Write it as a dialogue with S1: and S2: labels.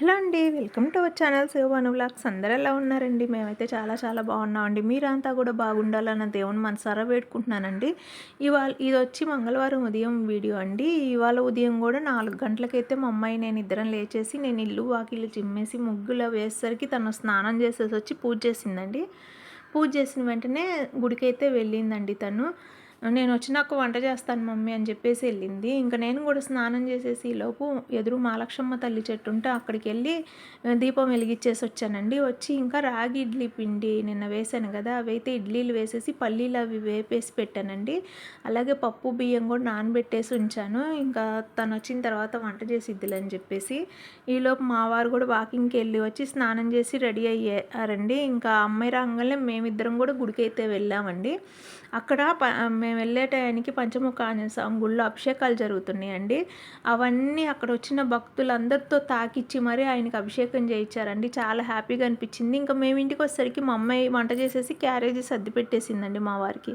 S1: Hello అండి welcome to our channel Shivabhanu vlogs. అందరూ ఎలా ఉన్నారండి? మేమైతే చాలా చాలా బాగున్నామండి. మీరంతా కూడా బాగుండాలన్న దేవుని మనసారా వేడుకుంటున్నానండి. ఇవాళ ఇది వచ్చి మంగళవారం ఉదయం వీడియో అండి. ఇవాళ ఉదయం కూడా నాలుగు గంటలకైతే మా అమ్మాయి నేను ఇద్దరం లేచేసి నేను ఇల్లు వాకిళ్ళు చిమ్మేసి ముగ్గులు వేసేసరికి తను స్నానం చేసేసి వచ్చి పూజ చేసిందండి. పూజ చేసిన వెంటనే గుడికైతే వెళ్ళిందండి తను. నేను వచ్చినాక వంట చేస్తాను మమ్మీ అని చెప్పేసి వెళ్ళింది. ఇంకా నేను కూడా స్నానం చేసేసి లోపు ఎదురు మాలక్షమ్మ తల్లి చెట్టు ఉంటే అక్కడికి వెళ్ళి దీపం వెలిగించేసి వచ్చానండి. వచ్చి ఇంకా రాగి ఇడ్లీ పిండి నిన్న వేసాను కదా అవి అయితే ఇడ్లీలు వేసేసి పల్లీలు అవి వేపేసి పెట్టానండి. అలాగే పప్పు బియ్యం కూడా నానబెట్టేసి ఉంచాను. ఇంకా తను వచ్చిన తర్వాత వంట చేసిద్దిలే అని చెప్పేసి ఈలోపు మా వారు కూడా వాకింగ్కి వెళ్ళి వచ్చి స్నానం చేసి రెడీ అయ్యారండి. ఇంకా అమ్మాయి రాగానే మేమిద్దరం కూడా గుడికైతే వెళ్ళామండి. అక్కడ మేము వెళ్ళే టయానికి పంచముఖ ఆంజనేయ స్వామి గుళ్ళో అభిషేకాలు జరుగుతున్నాయండి. అవన్నీ అక్కడ వచ్చిన భక్తులందరితో తాకిచ్చి మరీ ఆయనకి అభిషేకం చేయించారండి. చాలా హ్యాపీగా అనిపించింది. ఇంకా మేము ఇంటికి వచ్చేసరికి మా అమ్మాయి వంట చేసేసి క్యారేజీ సర్ది పెట్టేసిందండి మా వారికి.